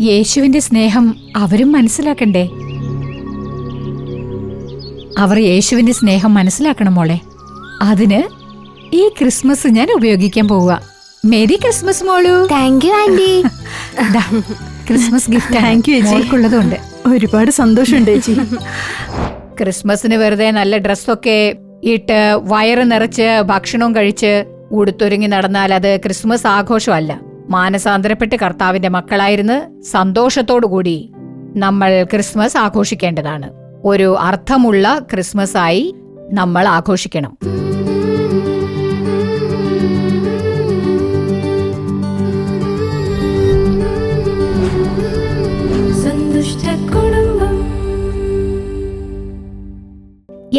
യേശുവിന്റെ സ്നേഹം അവരും മനസ്സിലാക്കണ്ടേ? അവർ യേശുവിന്റെ സ്നേഹം മനസ്സിലാക്കണം മോളെ. അതിന് ഈ ക്രിസ്മസ് ഞാൻ ഉപയോഗിക്കാൻ പോവുക. മേരി ക്രിസ്മസ് മോളു. Thank you aunty Christmas gift thank you. മോൾക്കുള്ളതുണ്ട്. ഒരുപാട് സന്തോഷമുണ്ട് ചേച്ചി. ക്രിസ്മസിന് വെറുതെ നല്ല ഡ്രസ്സൊക്കെ ഇട്ട് വയറ് നിറച്ച് ഭക്ഷണവും കഴിച്ച് ഉടുത്തൊരുങ്ങി നടന്നാൽ അത് ക്രിസ്മസ് ആഘോഷമല്ല. മാനസാന്തരപ്പെട്ട് കർത്താവിന്റെ മക്കളായിരുന്ന് സന്തോഷത്തോടുകൂടി നമ്മൾ ക്രിസ്മസ് ആഘോഷിക്കേണ്ടതാണ്. ഒരു അർത്ഥമുള്ള ക്രിസ്മസ് ആയി നമ്മൾ ആഘോഷിക്കണം.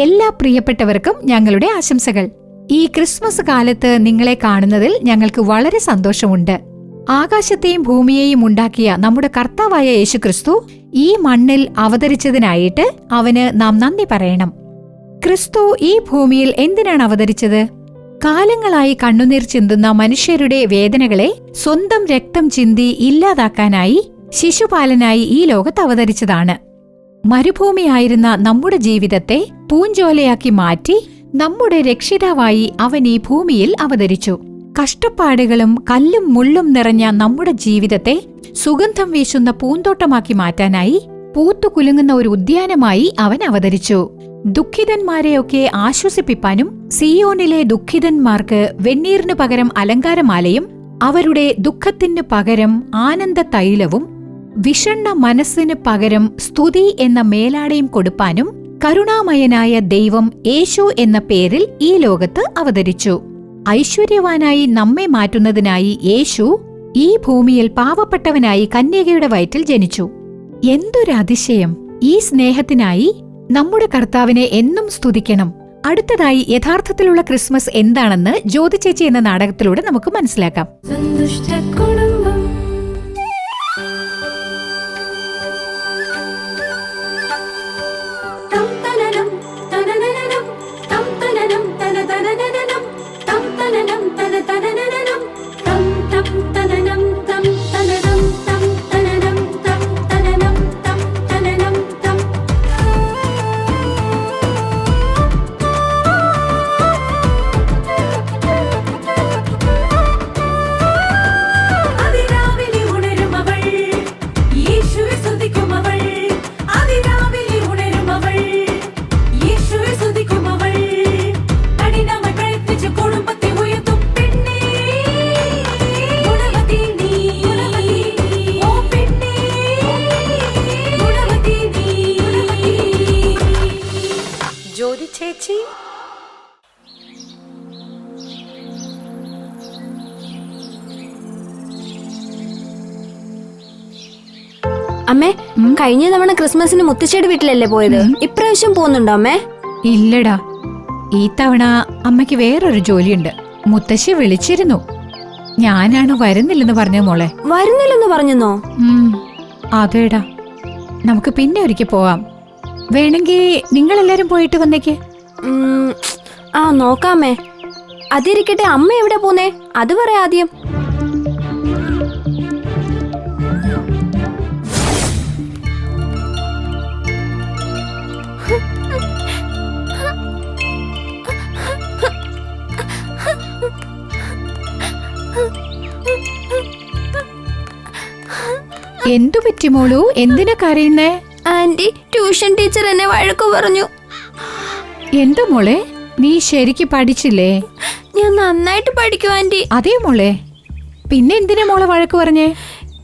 എല്ലാ പ്രിയപ്പെട്ടവർക്കും ഞങ്ങളുടെ ആശംസകൾ. ഈ ക്രിസ്മസ് കാലത്ത് നിങ്ങളെ കാണുന്നതിൽ ഞങ്ങൾക്ക് വളരെ സന്തോഷമുണ്ട്. ആകാശത്തെയും ഭൂമിയെയും ഉണ്ടാക്കിയ നമ്മുടെ കർത്താവായ യേശുക്രിസ്തു ഈ മണ്ണിൽ അവതരിച്ചതിനായിട്ട് അവന് നാം നന്ദി പറയണം. ക്രിസ്തു ഈ ഭൂമിയിൽ എന്തിനാണ് അവതരിച്ചത്? കാലങ്ങളായി കണ്ണുനീർ ചിന്തുന്ന മനുഷ്യരുടെ വേദനകളെ സ്വന്തം രക്തം ചിന്തി ഇല്ലാതാക്കാനായി ശിശുപാലനായി ഈ ലോകത്ത് അവതരിച്ചതാണ്. മരുഭൂമിയായിരുന്ന നമ്മുടെ ജീവിതത്തെ പൂഞ്ചോലയാക്കി മാറ്റി നമ്മുടെ രക്ഷിതാവായി അവൻ ഈ ഭൂമിയിൽ അവതരിച്ചു. കഷ്ടപ്പാടുകളും കല്ലും മുള്ളും നിറഞ്ഞ നമ്മുടെ ജീവിതത്തെ സുഗന്ധം വീശുന്ന പൂന്തോട്ടമാക്കി മാറ്റാനായി പൂത്തുകുലുങ്ങുന്ന ഒരു ഉദ്യാനമായി അവൻ അവതരിച്ചു. ദുഃഖിതന്മാരെയൊക്കെ ആശ്വസിപ്പിപ്പാനും സിയോണിലെ ദുഃഖിതന്മാർക്ക് വെണ്ണീറിനു പകരം അലങ്കാരമാലയും അവരുടെ ദുഃഖത്തിനു പകരം ആനന്ദ തൈലവും വിഷണ്ണ മനസ്സിന് പകരം സ്തുതി എന്ന മേലാടയും കൊടുപ്പാനും കരുണാമയനായ ദൈവം യേശു എന്ന പേരിൽ ഈ ലോകത്ത് അവതരിച്ചു. ഐശ്വര്യവാനായി നമ്മെ മാറ്റുന്നതിനായി യേശു ഈ ഭൂമിയിൽ പാവപ്പെട്ടവനായി കന്യകയുടെ വയറ്റിൽ ജനിച്ചു. എന്തൊരു അതിശയം. ഈ സ്നേഹത്തിനായി നമ്മുടെ കർത്താവിനെ എന്നും സ്തുതിക്കണം. അടുത്തതായി യഥാർത്ഥത്തിലുള്ള ക്രിസ്മസ് എന്താണെന്ന് ജ്യോതിചേച്ചി എന്ന നാടകത്തിലൂടെ നമുക്ക് മനസ്സിലാക്കാം. കഴിഞ്ഞ തവണ ക്രിസ്മസിന് മുത്തശ്ശിയുടെ വീട്ടിലല്ലേ പോയത്? ഇപ്രാവശ്യം പോകുന്നുണ്ടോ അമ്മേ? ഇല്ലടാ. ഈ തവണ അമ്മയ്ക്ക് വേറൊരു ജോലിയുണ്ട്. മുത്തശ്ശി വിളിച്ചിരുന്നു. ഞാനാണ് വരുന്നില്ലെന്ന് പറഞ്ഞ മോളെ. വരുന്നില്ലെന്ന് പറഞ്ഞോ അതേടാ. നമുക്ക് പിന്നെ ഒരിക്കൽ പോവാം. വേണമെങ്കിൽ നിങ്ങൾ എല്ലാരും പോയിട്ട് വന്നേക്ക്. ആ നോക്കാമേ. അതിരിക്കട്ടെ അമ്മ എവിടെ പോന്നേ? അത് പറയാ ആദ്യം. എന്തു പറ്റി മോളു? എന്തിനാ കരയുന്നേ? ആന്റി ട്യൂഷൻ ടീച്ചർ എന്നെ വഴക്കു പറഞ്ഞു. എന്താ മോളെ? നീ ശരിക്ക് പഠിച്ചില്ലേ? ഞാൻ നന്നായിട്ട് പഠിക്കും ആന്റി. അതേ മോളെ? പിന്നെ എന്തിനാ മോളെ വഴക്ക് പറഞ്ഞേ?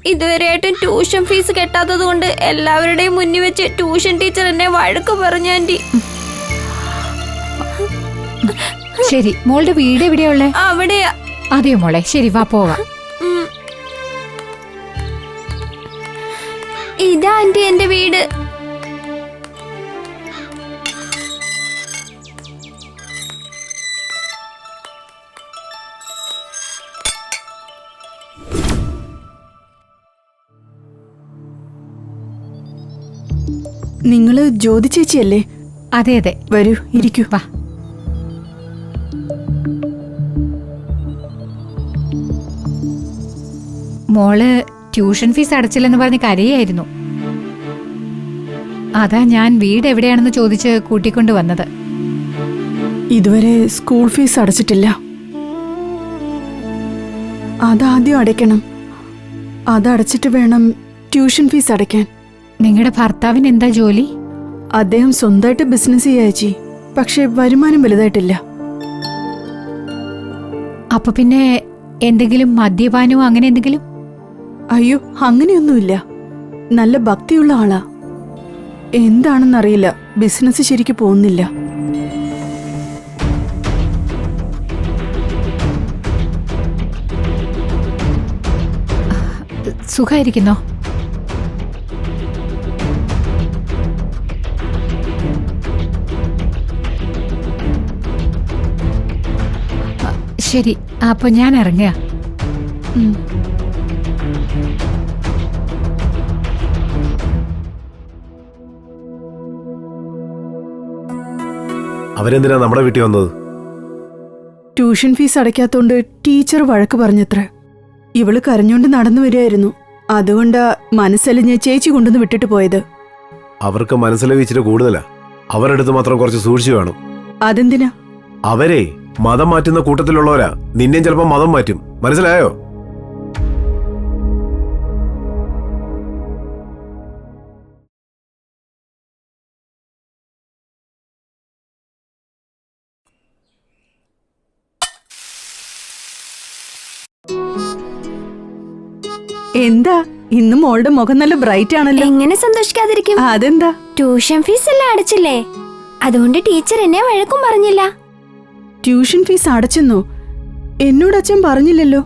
ഇതുവരെയായിട്ടും ട്യൂഷൻ ഫീസ് കെട്ടാത്തത് കൊണ്ട് എല്ലാവരുടെയും മുന്നിൽ വെച്ച് ട്യൂഷൻ ടീച്ചർ എന്നെ വഴക്ക് പറഞ്ഞു ആന്റി. ശരി മോളുടെ വീട് എവിടെയാ ഉള്ളേ? അവിടെയാ. അതെയോ മോളെ? ശരി വാ പോവാം. ഇതാ ആന്റി എന്റെ വീട്. നിങ്ങൾ ജ്യോതി ചേച്ചിയല്ലേ? അതെ അതെ. വരൂ ഇരിക്കൂ. വാ. മോൾ ട്യൂഷൻ ഫീസ് അടച്ചില്ലെന്ന് പറഞ്ഞ് കരയായിരുന്നു. അതാ ഞാൻ വീട് എവിടെയാണെന്ന് ചോദിച്ച് കൂട്ടിക്കൊണ്ട് വന്നത്. ഇതുവരെ സ്കൂൾ ഫീസ് അടച്ചിട്ടില്ല. അതാദ്യം അടയ്ക്കണം. അതടച്ചിട്ട് വേണം ട്യൂഷൻ ഫീസ് അടയ്ക്കാൻ. നിങ്ങളുടെ ഭർത്താവിന് എന്താ ജോലി? അദ്ദേഹം സ്വന്തമായിട്ട് ബിസിനസ് ചെയ്യാച്ചി പക്ഷെ വരുമാനം വലുതായിട്ടില്ല. അപ്പൊ പിന്നെ എന്തെങ്കിലും മദ്യപാനോ അങ്ങനെ എന്തെങ്കിലും? അയ്യോ അങ്ങനെയൊന്നുമില്ല. നല്ല ഭക്തിയുള്ള ആളാ. എന്താണെന്നറിയില്ല. ബിസിനസ് ശരിക്ക് പോകുന്നില്ല. സുഖായിരിക്കുന്നോ? ശരി. അപ്പൊ ഞാൻ ഇറങ്ങുക. അവരെന്തിനാ നമ്മുടെ വീട്ടിൽ വന്നത്? ട്യൂഷൻ ഫീസ് അടയ്ക്കാത്തോണ്ട് ടീച്ചർ വഴക്ക് പറഞ്ഞത്ര. ഇവൾ കരഞ്ഞോണ്ട് നടന്നു വരികയായിരുന്നു. അതുകൊണ്ടാ മനസ്സലിഞ്ഞ് ചേച്ചി കൊണ്ടുവന്ന് വിട്ടിട്ട് പോയത്. അവർക്ക് മനസ്സിലായി ഇച്ചിരി കൂടുതലാ. അവരടുത്ത് മാത്രം കുറച്ച് സൂക്ഷിച്ചു വേണം. അതെന്തിനാ? അവരെ മതം മാറ്റുന്ന കൂട്ടത്തിലുള്ളവരാ. നിന്നെയും ചിലപ്പോൾ മതം മാറ്റും. മനസ്സിലായോ? എന്താ? ഇന്ന് മോളുടെ മുഖം നല്ല ബ്രൈറ്റ് ആണല്ലോ. എങ്ങനെ സന്തോഷിക്കാതിരിക്കും? അതെന്താ? ട്യൂഷൻ ഫീസ് എല്ലാം അടച്ചില്ലേ? അതുകൊണ്ട് ടീച്ചർ എന്നെ വഴക്കും പറഞ്ഞില്ല. ട്യൂഷൻ ഫീസ് അടച്ചെന്നോ? എന്നോട് അച്ഛൻ പറഞ്ഞില്ലല്ലോ.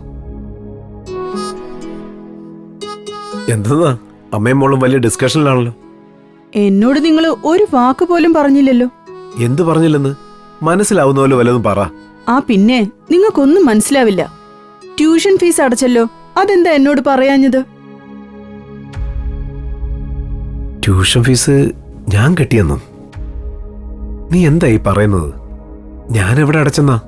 എന്തെന്നാ? അമ്മയും മോളും വലിയ ഡിസ്കഷനിലാണല്ലോ എന്നോട് നിങ്ങൾ ഒരു വാക്ക് പോലും പറഞ്ഞില്ലല്ലോ. എന്ത് പറഞ്ഞില്ലെന്ന്? മനസ്സിലാവുന്ന പോലെ വല്ലതും പറ. ആ പിന്നെ നിങ്ങൾക്കൊന്നും മനസ്സിലാവില്ല. ട്യൂഷൻ ഫീസ് അടച്ചല്ലോ. അതെന്താ എന്നോട് പറയാഞ്ഞത്? ട്യൂഷൻ ഫീസ് ഞാൻ കെട്ടിയെന്നു. നീ എന്തായി ഈ പറയുന്നത്? ഞാൻ എവിടെ അടച്ചെന്നാ?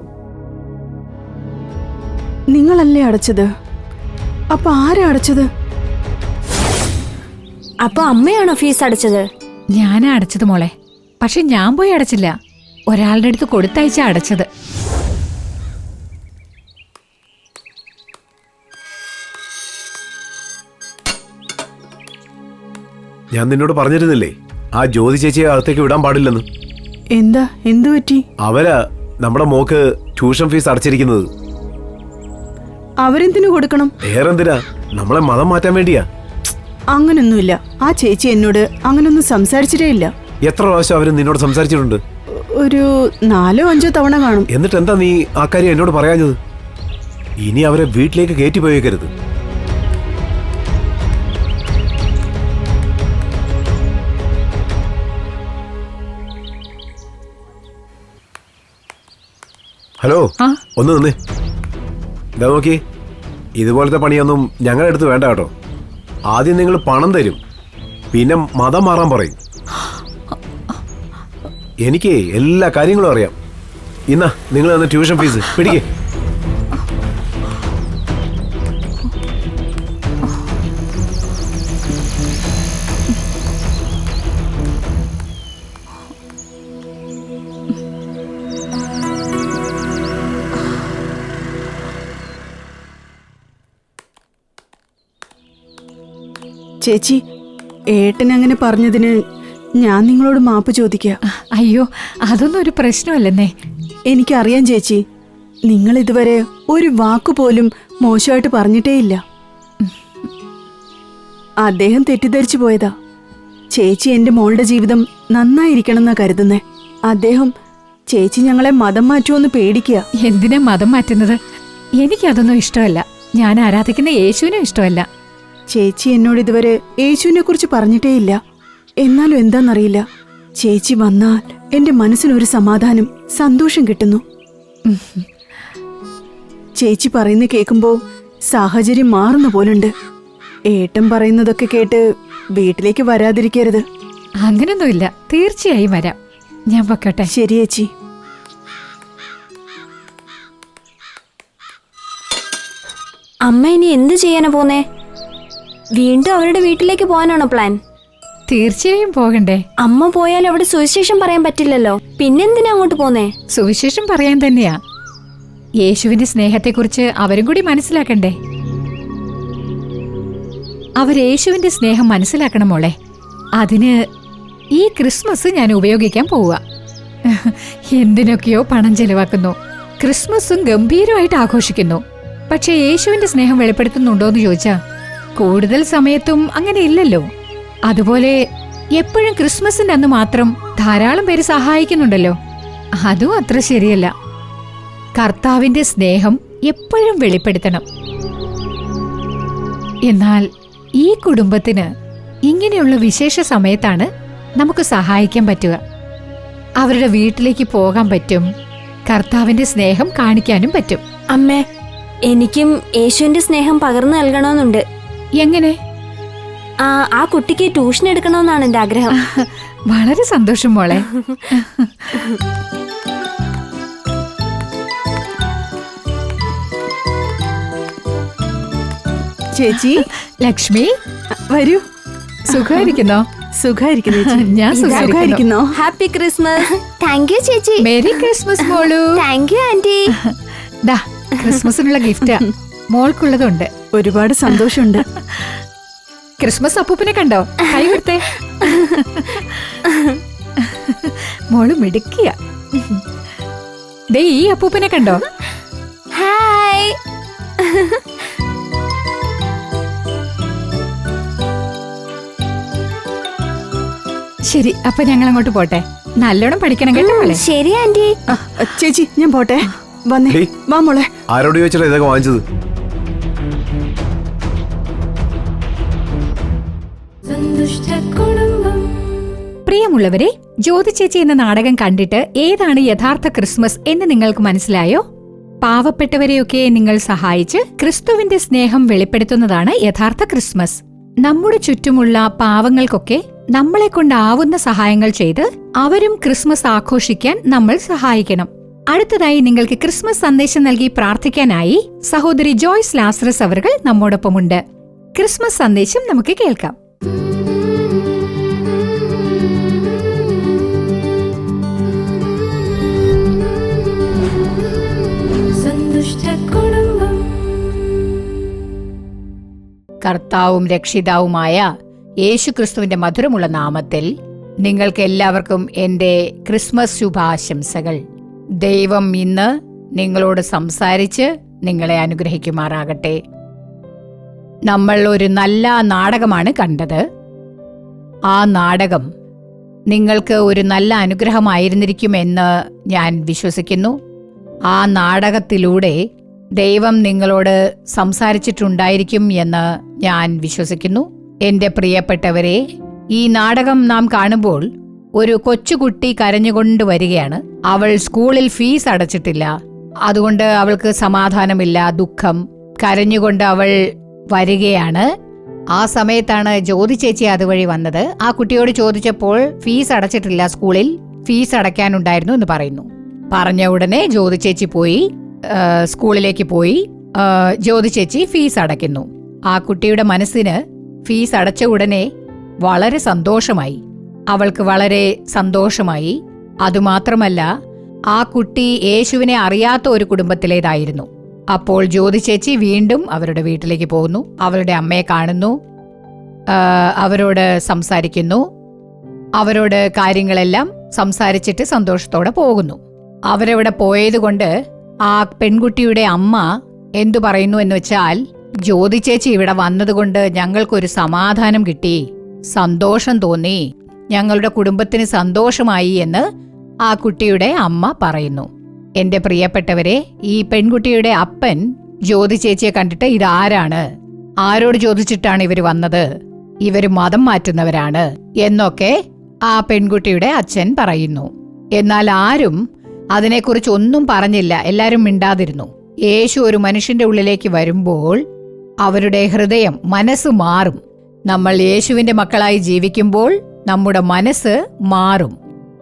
നിങ്ങളല്ലേ അടച്ചത്? അപ്പൊ ആരാ അടച്ചത്? അപ്പൊ അമ്മയാണോ ഫീസ് അടച്ചത്? ഞാനാ അടച്ചത് മോളെ. പക്ഷെ ഞാൻ പോയി അടച്ചില്ല. ഒരാളുടെ അടുത്ത് കൊടുത്തയച്ച അടച്ചത്. ഞാൻ നിന്നോട് പറഞ്ഞിരുന്നില്ലേ ആ ജ്യോതി ചേച്ചിയെ അകത്തേക്ക് വിടാൻ പാടില്ലെന്ന്? എന്താ? എന്തു പറ്റി? അവരാ നമ്മുടെ മോക്ക് ട്യൂഷൻ ഫീസ് അടച്ചിരിക്കുന്നത്. അവരെന്തിനു കൊടുക്കണം? വേറെന്തിനാ? നമ്മളെ മതം മാറ്റാൻ വേണ്ടിയാ. അങ്ങനൊന്നുമില്ല. ആ ചേച്ചി എന്നോട് അങ്ങനൊന്നും സംസാരിച്ചിട്ടേ ഇല്ല. എത്ര പ്രാവശ്യം അവർ നിന്നോട് സംസാരിച്ചിട്ടുണ്ട്? ഒരു നാലോ അഞ്ചോ തവണ കാണും. എന്നിട്ട് എന്താ നീ ആ കാര്യം എന്നോട് പറയാഞ്ഞത്? ഇനി അവരെ വീട്ടിലേക്ക് കയറ്റി പോയേക്കരുത്. ഹലോ ഒന്ന് നിന്നേ. ഇതാ നോക്കി. ഇതുപോലത്തെ പണിയൊന്നും ഞങ്ങളുടെ അടുത്ത് വേണ്ട കേട്ടോ. ആദ്യം നിങ്ങൾ പണം തരും. പിന്നെ മതം മാറാൻ പറയും. എനിക്ക് എല്ലാ കാര്യങ്ങളും അറിയാം. ഇന്നാ നിങ്ങൾ തന്ന ട്യൂഷൻ ഫീസ് പിടിക്കേ. ചേച്ചി ഏട്ടൻ അങ്ങനെ പറഞ്ഞതിന് ഞാൻ നിങ്ങളോട് മാപ്പ് ചോദിക്കുക അയ്യോ അതൊന്നും ഒരു പ്രശ്നമല്ലെന്നേ. എനിക്കറിയാം ചേച്ചി നിങ്ങൾ ഇതുവരെ ഒരു വാക്ക് പോലും മോശമായിട്ട് പറഞ്ഞിട്ടേയില്ല. അദ്ദേഹം തെറ്റിദ്ധരിച്ചു പോയതാ. ചേച്ചി എന്റെ മോളുടെ ജീവിതം നന്നായിരിക്കണം എന്നാ കരുതുന്നേ. അദ്ദേഹം ചേച്ചി ഞങ്ങളെ മതം മാറ്റുമെന്ന് പേടിക്കുക എന്തിനാ മതം മാറ്റുന്നത്? എനിക്കതൊന്നും ഇഷ്ടമല്ല. ഞാൻ ആരാധിക്കുന്ന യേശുവിനും ഇഷ്ടമല്ല. ചേച്ചി എന്നോട് ഇതുവരെ യേശുവിനെ കുറിച്ച് പറഞ്ഞിട്ടേയില്ല. എന്നാലും എന്താണെന്നറിയില്ല ചേച്ചി വന്നാൽ എന്റെ മനസ്സിനൊരു സമാധാനം സന്തോഷം കിട്ടുന്നു. ചേച്ചി പറയുന്ന കേൾക്കുമ്പോൾ സാഹചര്യം മാറുന്ന പോലുണ്ട്. ഏട്ടൻ പറയുന്നതൊക്കെ കേട്ട് വീട്ടിലേക്ക് വരാതിരിക്കരുത്. അങ്ങനൊന്നുമില്ല. തീർച്ചയായും വരാം. ഞാൻ പൊക്കോട്ടെ. ശരി ചേച്ചി. അമ്മ ഇനി എന്ത് ചെയ്യാനാ പോന്നേ? വീണ്ടും അവരുടെ വീട്ടിലേക്ക് പോകാനാണോ പ്ലാൻ തീർച്ചയായും പോകണ്ടേ. അമ്മ പോയാൽ അവിടെ സുവിശേഷം പറയാൻ പറ്റില്ലല്ലോ. പിന്നെന്തിനാ അങ്ങോട്ട് പോന്നേ? സുവിശേഷം പറയാൻ തന്നെയാ. യേശുവിന്റെ സ്നേഹത്തെക്കുറിച്ച് അവരും കൂടി മനസ്സിലാക്കണ്ടേ? അവർ യേശുവിന്റെ സ്നേഹം മനസ്സിലാക്കണം മോളെ. അതിന് ഈ ക്രിസ്മസ് ഞാൻ ഉപയോഗിക്കാൻ പോവുക. എന്തിനൊക്കെയോ പണം ചെലവാക്കുന്നു. ക്രിസ്മസും ഗംഭീരമായിട്ട് ആഘോഷിക്കുന്നു. പക്ഷേ യേശുവിന്റെ സ്നേഹം വെളിപ്പെടുത്തുന്നുണ്ടോ എന്ന് ചോദിച്ചാ കൂടുതൽ സമയത്തും അങ്ങനെ ഇല്ലല്ലോ. അതുപോലെ എപ്പോഴും ക്രിസ്മസിന്റെ അന്ന് മാത്രം ധാരാളം പേര് സഹായിക്കുന്നുണ്ടല്ലോ. അതും അത്ര ശരിയല്ല. കർത്താവിന്റെ സ്നേഹം എപ്പോഴും വെളിപ്പെടുത്തണം. എന്നാൽ ഈ കുടുംബത്തിന് ഇങ്ങനെയുള്ള വിശേഷ സമയത്താണ് നമുക്ക് സഹായിക്കാൻ പറ്റുക. അവരുടെ വീട്ടിലേക്ക് പോകാൻ പറ്റും. കർത്താവിന്റെ സ്നേഹം കാണിക്കാനും പറ്റും. അമ്മേ എനിക്കും യേശുവിന്റെ സ്നേഹം പകർന്നു നൽകണമെന്നുണ്ട്. എങ്ങനെ? ആ കുട്ടിക്ക് ട്യൂഷൻ എടുക്കണമെന്നാണ് എന്റെ ആഗ്രഹം. വളരെ സന്തോഷം മോളെ. ചേച്ചി? ലക്ഷ്മി? വരൂ. സുഖമായിരിക്കുന്നോ? സുഖായിരിക്കുന്നു ഞാൻ. സുഖായിരിക്കുന്നോ ഹാപ്പി ക്രിസ്മസ് താങ്ക് യു ചേച്ചി. മേരി ക്രിസ്മസ് മോളു. താങ്ക് യു ആന്റി ദാ ക്രിസ്മസിനുള്ള ഗിഫ്റ്റാ മോൾക്കുള്ളതുണ്ട്. ഒരുപാട് സന്തോഷമുണ്ട്. ക്രിസ്മസ് അപ്പൂപ്പിനെ കണ്ടോ? കൈ കൊടുത്തേ മോൾ മിടുക്കിയ. ദേ ഈ അപ്പൂപ്പിനെ കണ്ടോ? ഹായ്. ശരി അപ്പൊ ഞങ്ങൾ അങ്ങോട്ട് പോട്ടെ. നല്ലോണം പഠിക്കണം കേട്ടോ മോളെ. ശരി ആന്റി. ചേച്ചി ഞാൻ പോട്ടെ. വന്നേ. വാ മോളെ. ആരോട് ചോദിച്ചിട്ടാ ഇതൊക്കെ വാങ്ങിച്ചത്? പ്രിയമുള്ളവരെ ജ്യോതിചേച്ചി എന്ന നാടകം കണ്ടിട്ട് ഏതാണ് യഥാർത്ഥ ക്രിസ്മസ് എന്ന് നിങ്ങൾക്ക് മനസ്സിലായോ? പാവപ്പെട്ടവരെയൊക്കെ നിങ്ങൾ സഹായിച്ച് ക്രിസ്തുവിന്റെ സ്നേഹം വെളിപ്പെടുത്തുന്നതാണ് യഥാർത്ഥ ക്രിസ്മസ്. നമ്മുടെ ചുറ്റുമുള്ള പാവങ്ങൾക്കൊക്കെ നമ്മളെ കൊണ്ടാവുന്ന സഹായങ്ങൾ ചെയ്ത് അവരും ക്രിസ്മസ് ആഘോഷിക്കാൻ നമ്മൾ സഹായിക്കണം. അടുത്തതായി നിങ്ങൾക്ക് ക്രിസ്മസ് സന്ദേശം നൽകി പ്രാർത്ഥിക്കാനായി സഹോദരി ജോയ്സ് ലാസറസ് അവർ നമ്മോടൊപ്പമുണ്ട്. ക്രിസ്മസ് സന്ദേശം നമുക്ക് കേൾക്കാം. കർത്താവും രക്ഷിതാവുമായ യേശുക്രിസ്തുവിന്റെ മധുരമുള്ള നാമത്തിൽ നിങ്ങൾക്ക് എല്ലാവർക്കും എന്റെ ക്രിസ്മസ് ശുഭാശംസകൾ. ദൈവം ഇന്ന് നിങ്ങളോട് സംസാരിച്ച് നിങ്ങളെ അനുഗ്രഹിക്കുമാറാകട്ടെ. നമ്മൾ ഒരു നല്ല നാടകമാണ് കണ്ടത്. ആ നാടകം നിങ്ങൾക്ക് ഒരു നല്ല അനുഗ്രഹമായിരുന്നിരിക്കുമെന്ന് ഞാൻ വിശ്വസിക്കുന്നു. ആ നാടകത്തിലൂടെ ദൈവം നിങ്ങളോട് സംസാരിച്ചിട്ടുണ്ടായിരിക്കും എന്ന് ഞാൻ വിശ്വസിക്കുന്നു. എന്റെ പ്രിയപ്പെട്ടവരെ ഈ നാടകം നാം കാണുമ്പോൾ ഒരു കൊച്ചുകുട്ടി കരഞ്ഞുകൊണ്ട് വരികയാണ്. അവൾ സ്കൂളിൽ ഫീസ് അടച്ചിട്ടില്ല. അതുകൊണ്ട് അവൾക്ക് സമാധാനമില്ല ദുഃഖം. കരഞ്ഞുകൊണ്ട് അവൾ വരികയാണ്. ആ സമയത്താണ് ജ്യോതി ചേച്ചി അതുവഴി വന്നത്. ആ കുട്ടിയോട് ചോദിച്ചപ്പോൾ ഫീസ് അടച്ചിട്ടില്ല സ്കൂളിൽ ഫീസ് അടയ്ക്കാനുണ്ടായിരുന്നു എന്ന് പറയുന്നു. പറഞ്ഞ ഉടനെ ജ്യോതി ചേച്ചി പോയി സ്കൂളിലേക്ക് പോയി ജ്യോതി ചേച്ചി ഫീസ് അടയ്ക്കുന്നു. ആ കുട്ടിയുടെ മനസ്സിന് ഫീസ് അടച്ച ഉടനെ വളരെ സന്തോഷമായി. അവൾക്ക് വളരെ സന്തോഷമായി. അതുമാത്രമല്ല ആ കുട്ടി യേശുവിനെ അറിയാത്ത ഒരു കുടുംബത്തിലേതായിരുന്നു. അപ്പോൾ ജ്യോതി ചേച്ചി വീണ്ടും അവരുടെ വീട്ടിലേക്ക് പോകുന്നു. അവരുടെ അമ്മയെ കാണുന്നു. അവരോട് സംസാരിക്കുന്നു. അവരോട് കാര്യങ്ങളെല്ലാം സംസാരിച്ചിട്ട് സന്തോഷത്തോടെ പോകുന്നു. അവരവിടെ പോയതുകൊണ്ട് ആ പെൺകുട്ടിയുടെ അമ്മ എന്തു പറയുന്നു എന്ന് വെച്ചാൽ ജ്യോതി ചേച്ചി ഇവിടെ വന്നതുകൊണ്ട് ഞങ്ങൾക്കൊരു സമാധാനം കിട്ടി. സന്തോഷം തോന്നി. ഞങ്ങളുടെ കുടുംബത്തിന് സന്തോഷമായി എന്ന് ആ കുട്ടിയുടെ അമ്മ പറയുന്നു. എന്റെ പ്രിയപ്പെട്ടവരെ ഈ പെൺകുട്ടിയുടെ അപ്പൻ ജ്യോതി ചേച്ചിയെ കണ്ടിട്ട് ഇതാരാണ്? ആരോട് ചോദിച്ചിട്ടാണ് ഇവർ വന്നത്? ഇവർ മതം മാറ്റുന്നവരാണ് എന്നൊക്കെ ആ പെൺകുട്ടിയുടെ അച്ഛൻ പറയുന്നു. എന്നാൽ ആരും അതിനെക്കുറിച്ച് ഒന്നും പറഞ്ഞില്ല. എല്ലാരും മിണ്ടാതിരുന്നു. യേശു ഒരു മനുഷ്യന്റെ ഉള്ളിലേക്ക് വരുമ്പോൾ അവരുടെ ഹൃദയം മനസ്സ് മാറും. നമ്മൾ യേശുവിന്റെ മക്കളായി ജീവിക്കുമ്പോൾ നമ്മുടെ മനസ്സ് മാറും.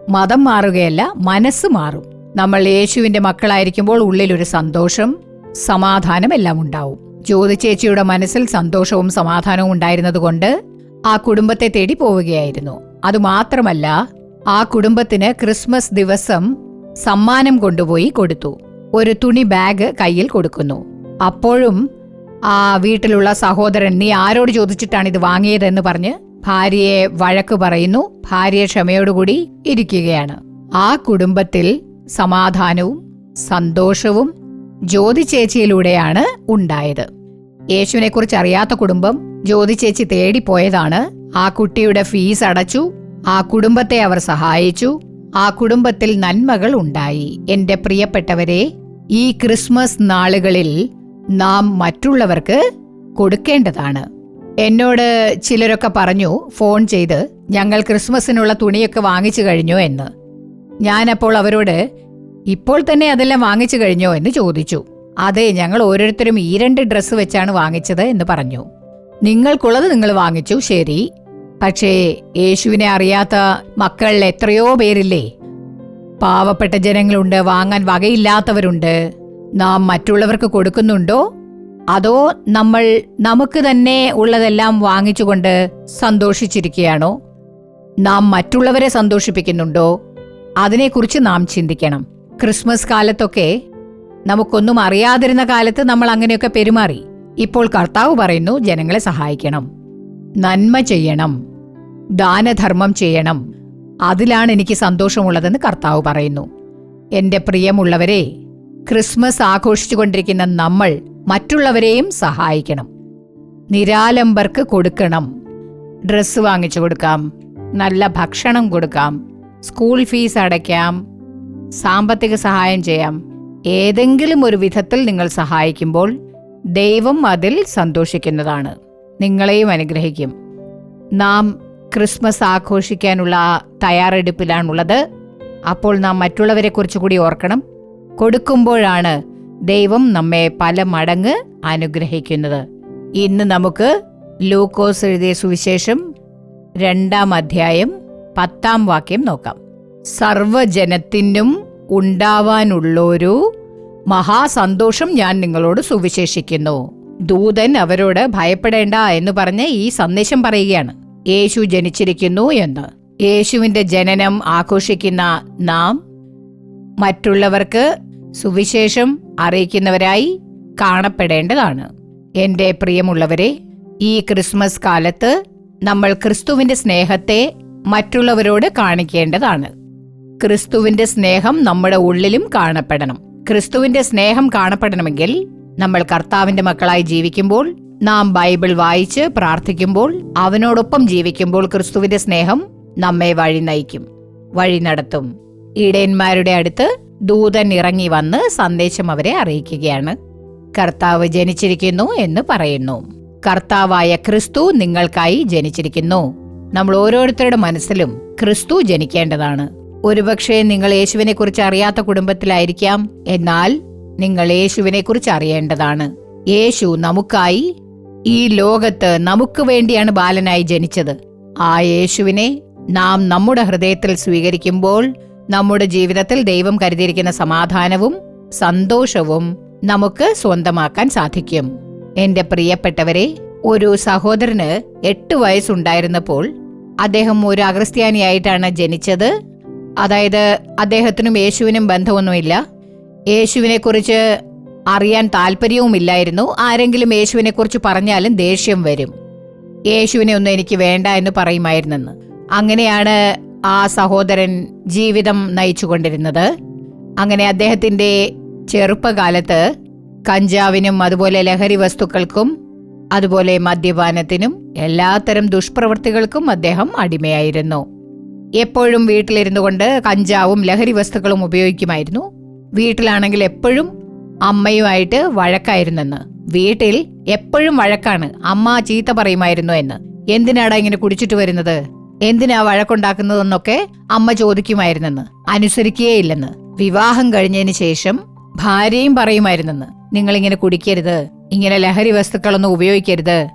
മതം മാറുകയല്ല മനസ്സ് മാറും. നമ്മൾ യേശുവിന്റെ മക്കളായിരിക്കുമ്പോൾ ഉള്ളിലൊരു സന്തോഷം സമാധാനം എല്ലാം ഉണ്ടാവും. ജ്യോതിച്ചേച്ചിയുടെ മനസ്സിൽ സന്തോഷവും സമാധാനവും ഉണ്ടായിരുന്നതുകൊണ്ട് ആ കുടുംബത്തെ തേടി പോവുകയായിരുന്നു. അതുമാത്രമല്ല ആ കുടുംബത്തിന് ക്രിസ്മസ് ദിവസം സമ്മാനം കൊണ്ടുപോയി കൊടുത്തു. ഒരു തുണി ബാഗ് കയ്യിൽ കൊടുക്കുന്നു. അപ്പോഴും ആ വീട്ടിലുള്ള സഹോദരൻ നീ ആരോട് ചോദിച്ചിട്ടാണ് ഇത് വാങ്ങിയതെന്ന് പറഞ്ഞ് ഭാര്യയെ വഴക്ക് പറയുന്നു. ഭാര്യ ക്ഷമയോടുകൂടി ഇരിക്കുകയാണ്. ആ കുടുംബത്തിൽ സമാധാനവും സന്തോഷവും ജ്യോതി ചേച്ചിയിലൂടെയാണ് ഉണ്ടായത്. യേശുവിനെ കുറിച്ച് അറിയാത്ത കുടുംബം ജ്യോതി ചേച്ചി തേടിപ്പോയതാണ്. ആ കുട്ടിയുടെ ഫീസ് അടച്ചു. ആ കുടുംബത്തെ അവർ സഹായിച്ചു. ആ കുടുംബത്തിൽ നന്മകൾ ഉണ്ടായി. എന്റെ പ്രിയപ്പെട്ടവരെ ഈ ക്രിസ്മസ് നാളുകളിൽ നാം മറ്റുള്ളവർക്ക് കൊടുക്കേണ്ടതാണ്. എന്നോട് ചിലരൊക്കെ പറഞ്ഞു ഫോൺ ചെയ്ത് ഞങ്ങൾ ക്രിസ്മസിനുള്ള തുണിയൊക്കെ വാങ്ങിച്ചു കഴിഞ്ഞോ എന്ന്. ഞാനപ്പോൾ അവരോട് ഇപ്പോൾ തന്നെ അതെല്ലാം വാങ്ങിച്ചു കഴിഞ്ഞോ? എന്ന് ചോദിച്ചു. അതെ ഞങ്ങൾ ഓരോരുത്തരും ഈ രണ്ട് ഡ്രസ്സ് വെച്ചാണ് വാങ്ങിച്ചത് എന്ന് പറഞ്ഞു. നിങ്ങൾക്കുള്ളത് നിങ്ങൾ വാങ്ങിച്ചു ശരി. പക്ഷേ യേശുവിനെ അറിയാത്ത മക്കൾ എത്രയോ പേരില്ലേ? പാവപ്പെട്ട ജനങ്ങളുണ്ട് വാങ്ങാൻ വകയില്ലാത്തവരുണ്ട്. നാം മറ്റുള്ളവർക്ക് കൊടുക്കുന്നുണ്ടോ? അതോ നമ്മൾ നമുക്ക് തന്നെ ഉള്ളതെല്ലാം വാങ്ങിച്ചുകൊണ്ട് സന്തോഷിച്ചിരിക്കുകയാണോ? നാം മറ്റുള്ളവരെ സന്തോഷിപ്പിക്കുന്നുണ്ടോ? അതിനെക്കുറിച്ച് നാം ചിന്തിക്കണം. ക്രിസ്മസ് കാലത്തൊക്കെ നമുക്കൊന്നും അറിയാതിരുന്ന കാലത്ത് നമ്മൾ അങ്ങനെയൊക്കെ പെരുമാറി. ഇപ്പോൾ കർത്താവ് പറയുന്നു ജനങ്ങളെ സഹായിക്കണം. നന്മ ചെയ്യണം. ദാനധർമ്മം ചെയ്യണം. അതിലാണ് എനിക്ക് സന്തോഷമുള്ളതെന്ന് കർത്താവ് പറയുന്നു. എന്റെ പ്രിയമുള്ളവരെ ക്രിസ്മസ് ആഘോഷിച്ചുകൊണ്ടിരിക്കുന്ന നമ്മൾ മറ്റുള്ളവരെയും സഹായിക്കണം. നിരാലംബർക്ക് കൊടുക്കണം. ഡ്രസ്സ് വാങ്ങിച്ചു കൊടുക്കാം. നല്ല ഭക്ഷണം കൊടുക്കാം. സ്കൂൾ ഫീസ് അടയ്ക്കാം. സാമ്പത്തിക സഹായം ചെയ്യാം. ഏതെങ്കിലും ഒരു വിധത്തിൽ നിങ്ങൾ സഹായിക്കുമ്പോൾ ദൈവം അതിൽ സന്തോഷിക്കുന്നതാണ്. നിങ്ങളെയും അനുഗ്രഹിക്കും. നാം ക്രിസ്മസ് ആഘോഷിക്കാനുള്ള തയ്യാറെടുപ്പിലാണുള്ളത്. അപ്പോൾ നാം മറ്റുള്ളവരെ കുറിച്ച് കൂടി ഓർക്കണം. കൊടുക്കുമ്പോഴാണ് ദൈവം നമ്മെ പല മടങ്ങ് അനുഗ്രഹിക്കുന്നത്. ഇന്ന് നമുക്ക് ലൂക്കോസ് എഴുതിയ സുവിശേഷം രണ്ടാം അധ്യായം പത്താം വാക്യം നോക്കാം. സർവജനത്തിനും ഉണ്ടാവാനുള്ളൊരു മഹാസന്തോഷം ഞാൻ നിങ്ങളോട് സുവിശേഷിക്കുന്നു. ദൂതൻ അവരോട് ഭയപ്പെടേണ്ട എന്ന് പറഞ്ഞ് ഈ സന്ദേശം പറയുകയാണ്. യേശു ജനിച്ചിരിക്കുന്നു എന്ന്. യേശുവിന്റെ ജനനം ആഘോഷിക്കുന്ന നാം മറ്റുള്ളവർക്ക് സുവിശേഷം അറിയിക്കുന്നവരായി കാണപ്പെടേണ്ടതാണ്. എന്റെ പ്രിയമുള്ളവരെ ഈ ക്രിസ്മസ് കാലത്ത് നമ്മൾ ക്രിസ്തുവിന്റെ സ്നേഹത്തെ മറ്റുള്ളവരോട് കാണിക്കേണ്ടതാണ്. ക്രിസ്തുവിന്റെ സ്നേഹം നമ്മുടെ ഉള്ളിലും കാണപ്പെടണം. ക്രിസ്തുവിന്റെ സ്നേഹം കാണപ്പെടണമെങ്കിൽ നമ്മൾ കർത്താവിന്റെ മക്കളായി ജീവിക്കുമ്പോൾ നാം ബൈബിൾ വായിച്ച് പ്രാർത്ഥിക്കുമ്പോൾ അവനോടൊപ്പം ജീവിക്കുമ്പോൾ ക്രിസ്തുവിന്റെ സ്നേഹം നമ്മെ വഴി നയിക്കും വഴി നടത്തും. ഇടയന്മാരുടെ അടുത്ത് ദൂതൻ ഇറങ്ങി വന്ന് സന്ദേശം അവരെ അറിയിക്കുകയാണ്. കർത്താവ് ജനിച്ചിരിക്കുന്നു എന്ന് പറയുന്നു. കർത്താവായ ക്രിസ്തു നിങ്ങൾക്കായി ജനിച്ചിരിക്കുന്നു. നമ്മൾ ഓരോരുത്തരുടെ മനസ്സിലും ക്രിസ്തു ജനിക്കേണ്ടതാണ്. ഒരുപക്ഷെ നിങ്ങൾ യേശുവിനെ കുറിച്ച് അറിയാത്ത കുടുംബത്തിലായിരിക്കാം. എന്നാൽ നിങ്ങൾ യേശുവിനെ കുറിച്ച് അറിയേണ്ടതാണ്. യേശു നമുക്കായി ഈ ലോകത്ത് നമുക്ക് വേണ്ടിയാണ് ബാലനായി ജനിച്ചത്. ആ യേശുവിനെ നാം നമ്മുടെ ഹൃദയത്തിൽ സ്വീകരിക്കുമ്പോൾ നമ്മുടെ ജീവിതത്തിൽ ദൈവം കരുതിയിരിക്കുന്ന സമാധാനവും സന്തോഷവും നമുക്ക് സ്വന്തമാക്കാൻ സാധിക്കും. എന്റെ പ്രിയപ്പെട്ടവരെ ഒരു സഹോദരന് എട്ട് വയസ്സുണ്ടായിരുന്നപ്പോൾ അദ്ദേഹം ഒരു അക്രിസ്ത്യാനിയായിട്ടാണ് ജനിച്ചത്. അതായത് അദ്ദേഹത്തിനും യേശുവിനും ബന്ധമൊന്നുമില്ല. യേശുവിനെക്കുറിച്ച് അറിയാൻ താല്പര്യവുമില്ലായിരുന്നു. ആരെങ്കിലും യേശുവിനെക്കുറിച്ച് പറഞ്ഞാലും ദേഷ്യം വരും. യേശുവിനെ ഒന്നും എനിക്ക് വേണ്ട എന്ന് പറയുമായിരുന്നെന്ന്. അങ്ങനെയാണ് ആ സഹോദരൻ ജീവിതം നയിച്ചുകൊണ്ടിരുന്നത്. അങ്ങനെ അദ്ദേഹത്തിന്റെ ചെറുപ്പകാലത്ത് കഞ്ചാവിനും അതുപോലെ ലഹരി വസ്തുക്കൾക്കും അതുപോലെ മദ്യപാനത്തിനും എല്ലാത്തരം ദുഷ്പ്രവൃത്തികൾക്കും അദ്ദേഹം അടിമയായിരുന്നു. എപ്പോഴും വീട്ടിലിരുന്നു കൊണ്ട് കഞ്ചാവും ലഹരി വസ്തുക്കളും ഉപയോഗിക്കുമായിരുന്നു. വീട്ടിലാണെങ്കിൽ എപ്പോഴും അമ്മയുമായിട്ട് വഴക്കായിരുന്നെന്ന്. വീട്ടിൽ എപ്പോഴും വഴക്കാണ്. അമ്മ ചീത്ത പറയുമായിരുന്നു എന്ന്. എന്തിനാടാ ഇങ്ങനെ കുടിച്ചിട്ട് വരുന്നത്? എന്തിനാ വഴക്കുണ്ടാക്കുന്നതെന്നൊക്കെ അമ്മ ചോദിക്കുമായിരുന്നെന്ന്. അനുസരിക്കുകയില്ലെന്ന് വിവാഹം കഴിഞ്ഞതിന് ശേഷം ഭാര്യയും പറയുമായിരുന്നെന്ന്. നിങ്ങൾ ഇങ്ങനെ കുടിക്കരുത്. ഇങ്ങനെ ലഹരി വസ്തുക്കളൊന്നും ഉപയോഗിക്കരുത്.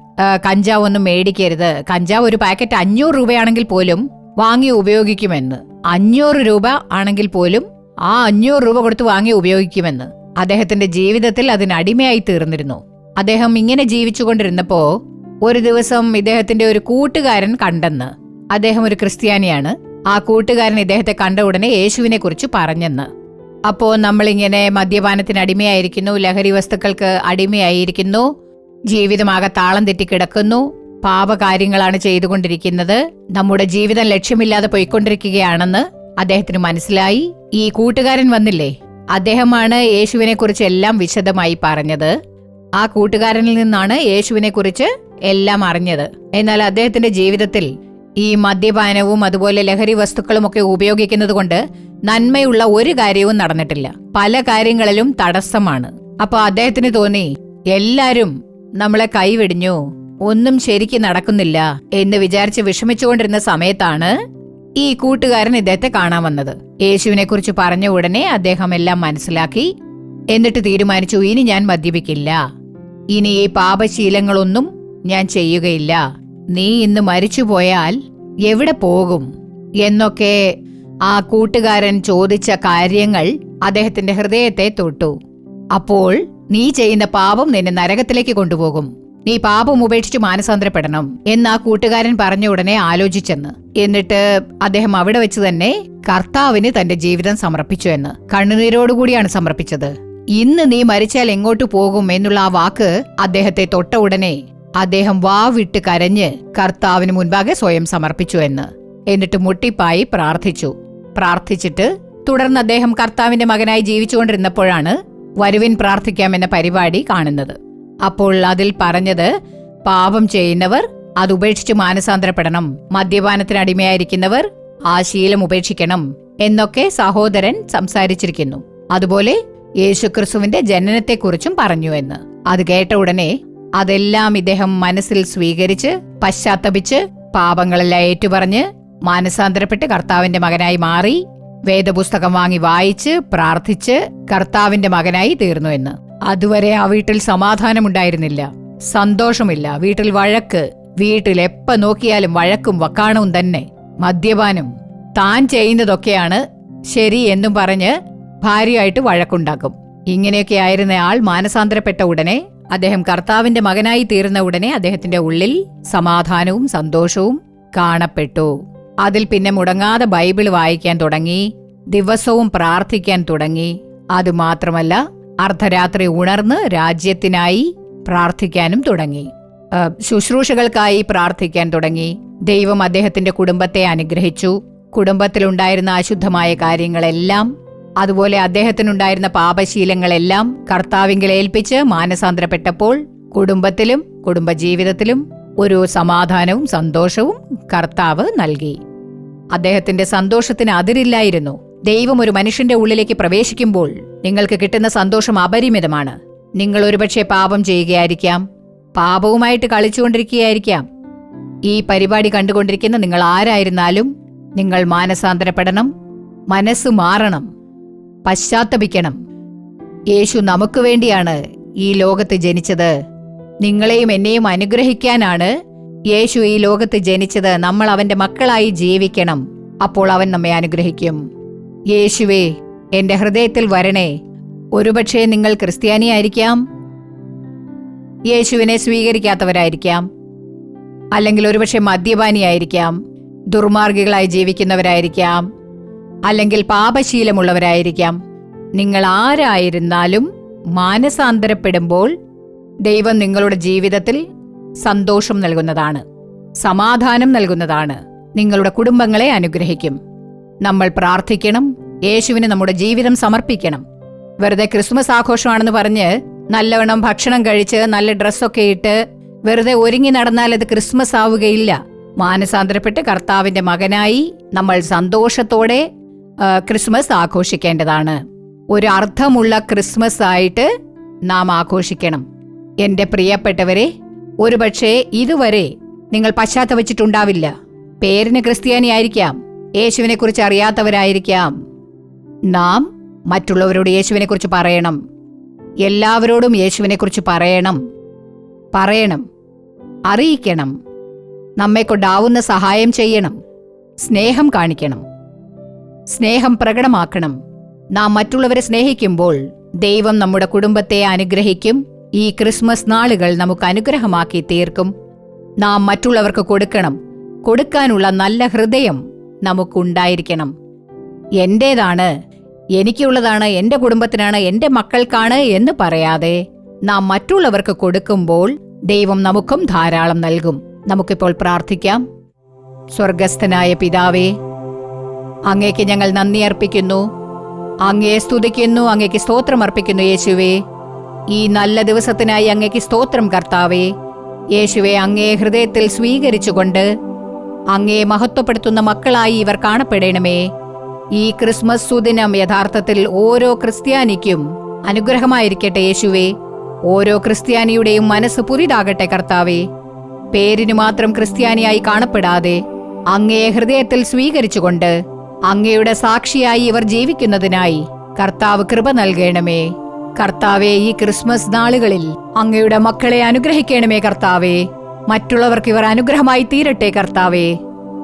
കഞ്ചാവ് ഒന്നും മേടിക്കരുത്. കഞ്ചാവ് ഒരു പാക്കറ്റ് അഞ്ഞൂറ് രൂപയാണെങ്കിൽ പോലും വാങ്ങി ഉപയോഗിക്കുമെന്ന്. അഞ്ഞൂറ് രൂപ ആണെങ്കിൽ പോലും ആ അഞ്ഞൂറ് രൂപ കൊടുത്ത് വാങ്ങി ഉപയോഗിക്കുമെന്ന്. അദ്ദേഹത്തിന്റെ ജീവിതത്തിൽ അതിനടിമയായി തീർന്നിരുന്നു. അദ്ദേഹം ഇങ്ങനെ ജീവിച്ചുകൊണ്ടിരുന്നപ്പോ ഒരു ദിവസം ഇദ്ദേഹത്തിന്റെ ഒരു കൂട്ടുകാരൻ കണ്ടെന്ന്. അദ്ദേഹം ഒരു ക്രിസ്ത്യാനിയാണ്. ആ കൂട്ടുകാരൻ ഇദ്ദേഹത്തെ കണ്ട ഉടനെ യേശുവിനെ കുറിച്ച് പറഞ്ഞെന്ന്. അപ്പോ നമ്മളിങ്ങനെ മദ്യപാനത്തിന് അടിമയായിരിക്കുന്നു ലഹരി വസ്തുക്കൾക്ക് അടിമയായിരിക്കുന്നു ജീവിതമാകെ താളം തെറ്റി കിടക്കുന്നു പാപകാര്യങ്ങളാണ് ചെയ്തുകൊണ്ടിരിക്കുന്നത് നമ്മുടെ ജീവിതം ലക്ഷ്യമില്ലാതെ പോയിക്കൊണ്ടിരിക്കുകയാണെന്ന് അദ്ദേഹത്തിന് മനസ്സിലായി. ഈ കൂട്ടുകാരൻ വന്നില്ലേ? അദ്ദേഹമാണ് യേശുവിനെ കുറിച്ച് എല്ലാം വിശദമായി പറഞ്ഞത്. ആ കൂട്ടുകാരനിൽ നിന്നാണ് യേശുവിനെ കുറിച്ച് എല്ലാം അറിഞ്ഞത്. എന്നാൽ അദ്ദേഹത്തിന്റെ ജീവിതത്തിൽ ഈ മദ്യപാനവും അതുപോലെ ലഹരി വസ്തുക്കളും ഒക്കെ ഉപയോഗിക്കുന്നത് കൊണ്ട് നന്മയുള്ള ഒരു കാര്യവും നടന്നിട്ടില്ല. പല കാര്യങ്ങളിലും തടസ്സമാണ്. അപ്പൊ അദ്ദേഹത്തിന് തോന്നി എല്ലാരും നമ്മളെ കൈവെടിഞ്ഞു. ഒന്നും ശരിക്ക് നടക്കുന്നില്ല എന്ന് വിചാരിച്ച് വിഷമിച്ചുകൊണ്ടിരുന്ന സമയത്താണ് ഈ കൂട്ടുകാരൻ ഇദ്ദേഹത്തെ കാണാൻ വന്നത്. യേശുവിനെ കുറിച്ച് പറഞ്ഞ ഉടനെ അദ്ദേഹം എല്ലാം മനസ്സിലാക്കി. എന്നിട്ട് തീരുമാനിച്ചു ഇനി ഞാൻ മദ്യപിക്കില്ല. ഇനി ഈ പാപശീലങ്ങളൊന്നും ഞാൻ ചെയ്യുകയില്ല. നീ ഇന്ന് മരിച്ചുപോയാൽ എവിടെ പോകും? എന്നൊക്കെ ആ കൂട്ടുകാരൻ ചോദിച്ച കാര്യങ്ങൾ അദ്ദേഹത്തിന്റെ ഹൃദയത്തെ തൊട്ടു. അപ്പോൾ നീ ചെയ്യുന്ന പാപം നിന്നെ നരകത്തിലേക്ക് കൊണ്ടുപോകും. നീ പാപം ഉപേക്ഷിച്ച് മാനസാന്തരപ്പെടണം എന്ന് ആ കൂട്ടുകാരൻ പറഞ്ഞ ഉടനെ ആലോചിച്ചെന്ന്. എന്നിട്ട് അദ്ദേഹം അവിടെ വെച്ച് തന്നെ കർത്താവിന് തന്റെ ജീവിതം സമർപ്പിച്ചു എന്ന് കണ്ണുനീരോടുകൂടിയാണ് സമർപ്പിച്ചത്. ഇന്ന് നീ മരിച്ചാൽ എങ്ങോട്ട് പോകും എന്നുള്ള ആ വാക്ക് അദ്ദേഹത്തെ തൊട്ട ഉടനെ അദ്ദേഹം വാവിട്ട് കരഞ്ഞ് കർത്താവിന് മുൻപാകെ സ്വയം സമർപ്പിച്ചു എന്ന്. എന്നിട്ട് മുട്ടിപ്പായി പ്രാർത്ഥിച്ചു. പ്രാർത്ഥിച്ചിട്ട് തുടർന്ന് അദ്ദേഹം കർത്താവിന്റെ മകനായി ജീവിച്ചുകൊണ്ടിരുന്നപ്പോഴാണ് വരുവിൻ പ്രാർത്ഥിക്കാമെന്ന പരിപാടി കാണുന്നത്. അപ്പോൾ അതിൽ പറഞ്ഞത് പാപം ചെയ്യുന്നവർ അത് ഉപേക്ഷിച്ച് മാനസാന്തരപ്പെടണം. മദ്യപാനത്തിന് അടിമയായിരിക്കുന്നവർ ആ ശീലം ഉപേക്ഷിക്കണം എന്നൊക്കെ സഹോദരൻ സംസാരിച്ചിരിക്കുന്നു. അതുപോലെ യേശുക്രിസ്തുവിന്റെ ജനനത്തെക്കുറിച്ചും പറഞ്ഞു എന്ന്. അത് കേട്ട ഉടനെ അതെല്ലാം ഇദ്ദേഹം മനസ്സിൽ സ്വീകരിച്ച് പശ്ചാത്തപിച്ച് പാപങ്ങളെല്ലാം ഏറ്റുപറഞ്ഞ് മാനസാന്തരപ്പെട്ട് കർത്താവിന്റെ മകനായി മാറി വേദപുസ്തകം വാങ്ങി വായിച്ച് പ്രാർത്ഥിച്ച് കർത്താവിന്റെ മകനായി തീർന്നു എന്ന്. അതുവരെ ആ വീട്ടിൽ സമാധാനമുണ്ടായിരുന്നില്ല. സന്തോഷമില്ല. വീട്ടിൽ വഴക്ക്. വീട്ടിൽ എപ്പ നോക്കിയാലും വഴക്കും വക്കാണവും തന്നെ. മദ്യപാനും. താൻ ചെയ്യുന്നതൊക്കെയാണ് ശരി എന്നും പറഞ്ഞ് ഭാര്യയായിട്ട് വഴക്കുണ്ടാക്കും. ഇങ്ങനെയൊക്കെ ആയിരുന്ന ആൾ മാനസാന്തരപ്പെട്ട ഉടനെ അദ്ദേഹം കർത്താവിന്റെ മകനായി തീർന്ന ഉടനെ അദ്ദേഹത്തിന്റെ ഉള്ളിൽ സമാധാനവും സന്തോഷവും കാണപ്പെട്ടു. അതിൽ പിന്നെ മുടങ്ങാതെ ബൈബിൾ വായിക്കാൻ തുടങ്ങി ദിവസവും പ്രാർത്ഥിക്കാൻ തുടങ്ങി. അതുമാത്രമല്ല അർദ്ധരാത്രി ഉണർന്ന് രാജ്യത്തിനായി പ്രാർത്ഥിക്കാനും തുടങ്ങി. ശുശ്രൂഷകൾക്കായി പ്രാർത്ഥിക്കാൻ തുടങ്ങി. ദൈവം അദ്ദേഹത്തിന്റെ കുടുംബത്തെ അനുഗ്രഹിച്ചു. കുടുംബത്തിലുണ്ടായിരുന്ന അശുദ്ധമായ കാര്യങ്ങളെല്ലാം അതുപോലെ അദ്ദേഹത്തിനുണ്ടായിരുന്ന പാപശീലങ്ങളെല്ലാം കർത്താവിങ്കിൽ ഏൽപ്പിച്ച് മാനസാന്തരപ്പെട്ടപ്പോൾ കുടുംബത്തിലും കുടുംബജീവിതത്തിലും ഒരു സമാധാനവും സന്തോഷവും കർത്താവ് നൽകി. അദ്ദേഹത്തിന്റെ സന്തോഷത്തിന് അതിരില്ലായിരുന്നു. ദൈവം ഒരു മനുഷ്യന്റെ ഉള്ളിലേക്ക് പ്രവേശിക്കുമ്പോൾ നിങ്ങൾക്ക് കിട്ടുന്ന സന്തോഷം അപരിമിതമാണ്. നിങ്ങൾ ഒരുപക്ഷെ പാപം ചെയ്യുകയായിരിക്കാം പാപവുമായിട്ട് കളിച്ചുകൊണ്ടിരിക്കുകയായിരിക്കാം. ഈ പരിപാടി കണ്ടുകൊണ്ടിരിക്കുന്ന നിങ്ങൾ ആരായിരുന്നാലും നിങ്ങൾ മാനസാന്തരപ്പെടണം മനസ്സ് മാറണം. പശ്ചാത്തപിക്കണം. യേശു നമുക്ക് വേണ്ടിയാണ് ഈ ലോകത്ത് ജനിച്ചത്. നിങ്ങളെയും എന്നെയും അനുഗ്രഹിക്കാനാണ് യേശു ഈ ലോകത്ത് ജനിച്ചത്. നമ്മൾ അവന്റെ മക്കളായി ജീവിക്കണം. അപ്പോൾ അവൻ നമ്മെ അനുഗ്രഹിക്കും. യേശുവേ എന്റെ ഹൃദയത്തിൽ വരണേ. ഒരുപക്ഷെ നിങ്ങൾ ക്രിസ്ത്യാനിയായിരിക്കാം. യേശുവിനെ സ്വീകരിക്കാത്തവരായിരിക്കാം. അല്ലെങ്കിൽ ഒരുപക്ഷെ മദ്യപാനിയായിരിക്കാം. ദുർമാർഗികളായി ജീവിക്കുന്നവരായിരിക്കാം. അല്ലെങ്കിൽ പാപശീലമുള്ളവരായിരിക്കാം. നിങ്ങൾ ആരായിരുന്നാലും മാനസാന്തരപ്പെടുമ്പോൾ ദൈവം നിങ്ങളുടെ ജീവിതത്തിൽ സന്തോഷം നൽകുന്നതാണ് സമാധാനം നൽകുന്നതാണ്. നിങ്ങളുടെ കുടുംബങ്ങളെ അനുഗ്രഹിക്കും. നമ്മൾ പ്രാർത്ഥിക്കണം യേശുവിന് നമ്മുടെ ജീവിതം സമർപ്പിക്കണം. വെറുതെ ക്രിസ്മസ് ആഘോഷമാണെന്ന് പറഞ്ഞ് നല്ലവണ്ണം ഭക്ഷണം കഴിച്ച് നല്ല ഡ്രസ്സൊക്കെ ഇട്ട് വെറുതെ ഒരുങ്ങി നടന്നാൽ അത് ക്രിസ്മസ് ആവുകയില്ല. മാനസാന്തരപ്പെട്ട് കർത്താവിന്റെ മകനായി നമ്മൾ സന്തോഷത്തോടെ ക്രിസ്മസ് ആഘോഷിക്കേണ്ടതാണ്. ഒരു അർത്ഥമുള്ള ക്രിസ്മസ് ആയിട്ട് നാം ആഘോഷിക്കണം. എന്റെ പ്രിയപ്പെട്ടവരെ ഒരുപക്ഷെ ഇതുവരെ നിങ്ങൾ പശ്ചാത്തപിച്ചിട്ടുണ്ടാവില്ല. പേരിന് ക്രിസ്ത്യാനിയായിരിക്കാം യേശുവിനെ കുറിച്ച് അറിയാത്തവരായിരിക്കാം. നാം മറ്റുള്ളവരോട് യേശുവിനെ കുറിച്ച് പറയണം. എല്ലാവരോടും യേശുവിനെ കുറിച്ച് പറയണം. പറയണം. അറിയിക്കണം. നമ്മെ കൊണ്ടാവുന്ന സഹായം ചെയ്യണം. സ്നേഹം കാണിക്കണം. സ്നേഹം പ്രകടമാക്കണം. നാം മറ്റുള്ളവരെ സ്നേഹിക്കുമ്പോൾ ദൈവം നമ്മുടെ കുടുംബത്തെ അനുഗ്രഹിക്കും. ഈ ക്രിസ്മസ് നാളുകൾ നമുക്ക് അനുഗ്രഹമാക്കി തീർക്കും. നാം മറ്റുള്ളവർക്ക് കൊടുക്കണം. കൊടുക്കാനുള്ള നല്ല ഹൃദയം നമുക്കുണ്ടായിരിക്കണം. എന്റേതാണ്? എനിക്കുള്ളതാണ് എന്റെ കുടുംബത്തിനാണ് എന്റെ മക്കൾക്കാണ് എന്ന് പറയാതെ നാം മറ്റുള്ളവർക്ക് കൊടുക്കുമ്പോൾ ദൈവം നമുക്കും ധാരാളം നൽകും. നമുക്കിപ്പോൾ പ്രാർത്ഥിക്കാം. സ്വർഗസ്ഥനായ പിതാവേ അങ്ങേക്ക് ഞങ്ങൾ നന്ദി അർപ്പിക്കുന്നു. അങ്ങയെ സ്തുതിക്കുന്നു അങ്ങേക്ക് സ്തോത്രം അർപ്പിക്കുന്നു യേശുവേ. ഈ നല്ല ദിവസത്തിനായി അങ്ങേക്ക് സ്തോത്രം കർത്താവേ. യേശുവെ അങ്ങേ ഹൃദയത്തിൽ സ്വീകരിച്ചുകൊണ്ട് അങ്ങേ മഹത്വപ്പെടുത്തുന്ന മക്കളായി ഇവർ കാണപ്പെടണമേ. ഈ ക്രിസ്മസ് സുദിനം യഥാർത്ഥത്തിൽ ഓരോ ക്രിസ്ത്യാനിക്കും അനുഗ്രഹമായിരിക്കട്ടെ യേശുവേ. ഓരോ ക്രിസ്ത്യാനിയുടെയും മനസ്സ് പുതിയതാകട്ടെ കർത്താവേ. പേരിനു മാത്രം ക്രിസ്ത്യാനിയായി കാണപ്പെടാതെ അങ്ങേ ഹൃദയത്തിൽ സ്വീകരിച്ചുകൊണ്ട് അങ്ങയുടെ സാക്ഷിയായി ഇവർ ജീവിക്കുന്നതിനായി കർത്താവ് കൃപ നൽകണമേ. കർത്താവെ ഈ ക്രിസ്മസ് നാളുകളിൽ അങ്ങയുടെ മക്കളെ അനുഗ്രഹിക്കണമേ കർത്താവേ. മറ്റുള്ളവർക്ക് ഇവർ അനുഗ്രഹമായി തീരട്ടെ കർത്താവേ.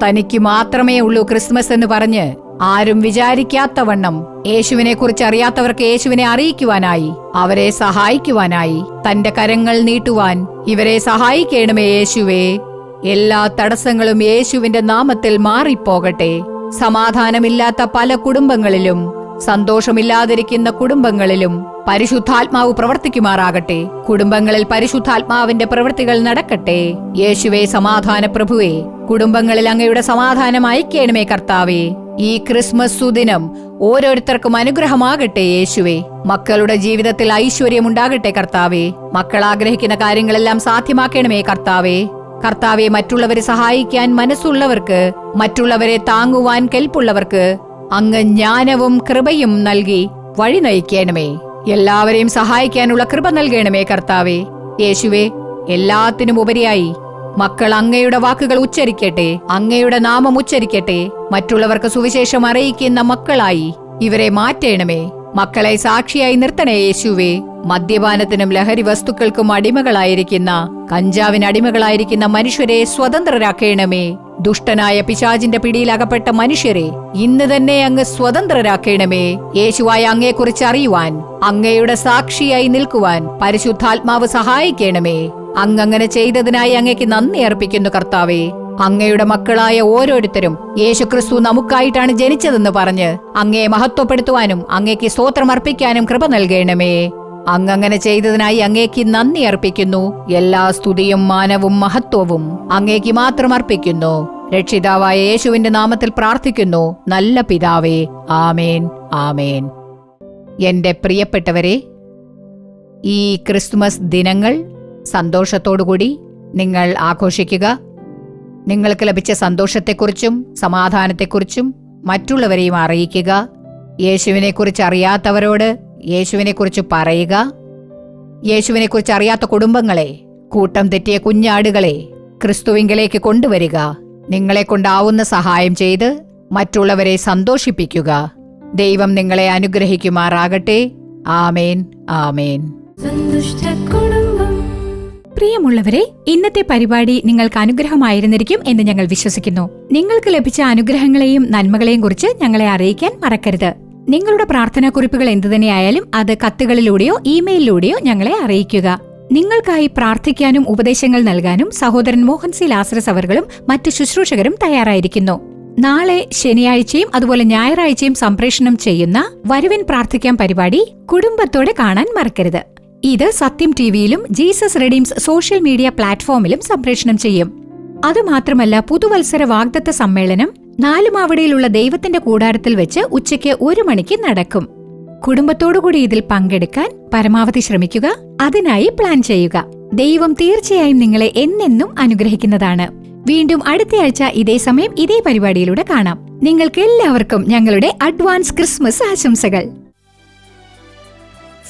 തനിക്ക് മാത്രമേ ഉള്ളൂ ക്രിസ്മസ് എന്ന് പറഞ്ഞ് ആരും വിചാരിക്കാത്തവണ്ണം യേശുവിനെ കുറിച്ച് അറിയാത്തവർക്ക് യേശുവിനെ അറിയിക്കുവാനായി അവരെ സഹായിക്കുവാനായി തന്റെ കരങ്ങൾ നീട്ടുവാൻ ഇവരെ സഹായിക്കണമേ യേശുവേ. എല്ലാ തടസ്സങ്ങളും യേശുവിന്റെ നാമത്തിൽ മാറിപ്പോകട്ടെ. സമാധാനമില്ലാത്ത പല കുടുംബങ്ങളിലും സന്തോഷമില്ലാതിരിക്കുന്ന കുടുംബങ്ങളിലും പരിശുദ്ധാത്മാവ് പ്രവർത്തിക്കുമാറാകട്ടെ. കുടുംബങ്ങളിൽ പരിശുദ്ധാത്മാവിന്റെ പ്രവൃത്തികൾ നടക്കട്ടെ. യേശുവെ സമാധാന പ്രഭുവെ കുടുംബങ്ങളിൽ അങ്ങയുടെ സമാധാനം അയക്കണമേ കർത്താവേ. ഈ ക്രിസ്മസ് സുദിനം ഓരോരുത്തർക്കും അനുഗ്രഹമാകട്ടെ യേശുവേ. മക്കളുടെ ജീവിതത്തിൽ ഐശ്വര്യമുണ്ടാകട്ടെ കർത്താവേ. മക്കൾ ആഗ്രഹിക്കുന്ന കാര്യങ്ങളെല്ലാം സാധ്യമാക്കണമേ കർത്താവേ. കർത്താവെ മറ്റുള്ളവരെ സഹായിക്കാൻ മനസ്സുള്ളവർക്ക് മറ്റുള്ളവരെ താങ്ങുവാൻ കെൽപ്പുള്ളവർക്ക് അങ്ങ് ജ്ഞാനവും കൃപയും നൽകി വഴി നയിക്കണമേ. എല്ലാവരെയും സഹായിക്കാനുള്ള കൃപ നൽകണമേ കർത്താവേ. യേശുവെ എല്ലാത്തിനും ഉപരിയായി മക്കൾ അങ്ങയുടെ വാക്കുകൾ ഉച്ചരിക്കട്ടെ അങ്ങയുടെ നാമം ഉച്ചരിക്കട്ടെ മറ്റുള്ളവർക്ക് സുവിശേഷം അറിയിക്കുന്ന മക്കളായി ഇവരെ മാറ്റേണമേ. മക്കളെ സാക്ഷിയായി നിർത്തണേ യേശുവേ. മദ്യപാനത്തിനും ലഹരി വസ്തുക്കൾക്കും അടിമകളായിരിക്കുന്ന കഞ്ചാവിന് അടിമകളായിരിക്കുന്ന മനുഷ്യരെ സ്വതന്ത്രരാക്കേണമേ. ദുഷ്ടനായ പിശാചിന്റെ പിടിയിലകപ്പെട്ട മനുഷ്യരെ ഇന്ന് തന്നെ അങ്ങ് സ്വതന്ത്രരാക്കേണമേ. യേശുവായ അങ്ങയെക്കുറിച്ച് അറിയുവാൻ അങ്ങയുടെ സാക്ഷിയായി നിൽക്കുവാൻ പരിശുദ്ധാത്മാവ് സഹായിക്കണമേ. അങ്ങങ്ങനെ ചെയ്തതിനായി അങ്ങയ്ക്ക് നന്ദി അർപ്പിക്കുന്നു കർത്താവേ. അങ്ങയുടെ മക്കളായ ഓരോരുത്തരും യേശുക്രിസ്തു നമുക്കായിട്ടാണ് ജനിച്ചതെന്ന് പറഞ്ഞ് അങ്ങയെ മഹത്വപ്പെടുത്തുവാനും അങ്ങയ്ക്ക് സ്തോത്രം അർപ്പിക്കാനും കൃപ നൽകണമേ. അങ്ങങ്ങനെ ചെയ്തതിനായി അങ്ങേക്ക് നന്ദി അർപ്പിക്കുന്നു. എല്ലാ സ്തുതിയും മാനവും മഹത്വവും അങ്ങേക്ക് മാത്രം അർപ്പിക്കുന്നു. രക്ഷിതാവായ യേശുവിന്റെ നാമത്തിൽ പ്രാർത്ഥിക്കുന്നു. നല്ല പിതാവേ. ആമേൻ. ആമേൻ. എന്റെ പ്രിയപ്പെട്ടവരെ ഈ ക്രിസ്മസ് ദിനങ്ങൾ സന്തോഷത്തോടുകൂടി നിങ്ങൾ ആഘോഷിക്കുക. നിങ്ങൾക്ക് ലഭിച്ച സന്തോഷത്തെക്കുറിച്ചും സമാധാനത്തെക്കുറിച്ചും മറ്റുള്ളവരെയും അറിയിക്കുക. യേശുവിനെക്കുറിച്ച് അറിയാത്തവരോട് യേശുവിനെക്കുറിച്ച് പറയുക. യേശുവിനെക്കുറിച്ച് അറിയാത്ത കുടുംബങ്ങളെ കൂട്ടം തെറ്റിയ കുഞ്ഞാടുകളെ ക്രിസ്തുവിങ്കിലേക്ക് കൊണ്ടുവരിക. നിങ്ങളെ കൊണ്ടാവുന്ന സഹായം ചെയ്ത് മറ്റുള്ളവരെ സന്തോഷിപ്പിക്കുക. ദൈവം നിങ്ങളെ അനുഗ്രഹിക്കുമാറാകട്ടെ. ആമേൻ ആമേൻ. സന്തുഷ്ട പ്രിയമുള്ളവരെ ഇന്നത്തെ പരിപാടി നിങ്ങൾക്ക് അനുഗ്രഹമായിരുന്നിരിക്കും എന്ന് ഞങ്ങൾ വിശ്വസിക്കുന്നു. നിങ്ങൾക്ക് ലഭിച്ച അനുഗ്രഹങ്ങളെയും നന്മകളെയും കുറിച്ച് ഞങ്ങളെ അറിയിക്കാൻ മറക്കരുത്. നിങ്ങളുടെ പ്രാർത്ഥനാക്കുറിപ്പുകൾ എന്തു തന്നെയായാലും അത് കത്തുകളിലൂടെയോ ഇമെയിലിലൂടെയോ ഞങ്ങളെ അറിയിക്കുക. നിങ്ങൾക്കായി പ്രാർത്ഥിക്കാനും ഉപദേശങ്ങൾ നൽകാനും സഹോദരൻ മോഹൻ സി ലാസറസ് അവർകളും മറ്റ് ശുശ്രൂഷകരും തയ്യാറായിരിക്കുന്നു. നാളെ ശനിയാഴ്ചയും അതുപോലെ ഞായറാഴ്ചയും സംപ്രേഷണം ചെയ്യുന്ന വരുവിൻ പ്രാർത്ഥിക്കാൻ പരിപാടി കുടുംബത്തോടെ കാണാൻ മറക്കരുത്. ഇത് സത്യം ടിവിയിലും ജീസസ് റെഡീംസ് സോഷ്യൽ മീഡിയ പ്ലാറ്റ്ഫോമിലും സംപ്രേഷണം ചെയ്യും. അതുമാത്രമല്ല പുതുവത്സര വാഗ്ദത്ത സമ്മേളനം നാലുമാവിടയിലുള്ള ദൈവത്തിന്റെ കൂടാരത്തിൽ വെച്ച് ഉച്ചയ്ക്ക് ഒരു മണിക്ക് നടക്കും. കുടുംബത്തോടുകൂടി ഇതിൽ പങ്കെടുക്കാൻ പരമാവധി ശ്രമിക്കുക അതിനായി പ്ലാൻ ചെയ്യുക. ദൈവം തീർച്ചയായും നിങ്ങളെ എന്നെന്നും അനുഗ്രഹിക്കുന്നതാണ്. വീണ്ടും അടുത്തയാഴ്ച ഇതേ സമയം ഇതേ പരിപാടിയിലൂടെ കാണാം. നിങ്ങൾക്ക് എല്ലാവർക്കും ഞങ്ങളുടെ അഡ്വാൻസ് ക്രിസ്മസ് ആശംസകൾ.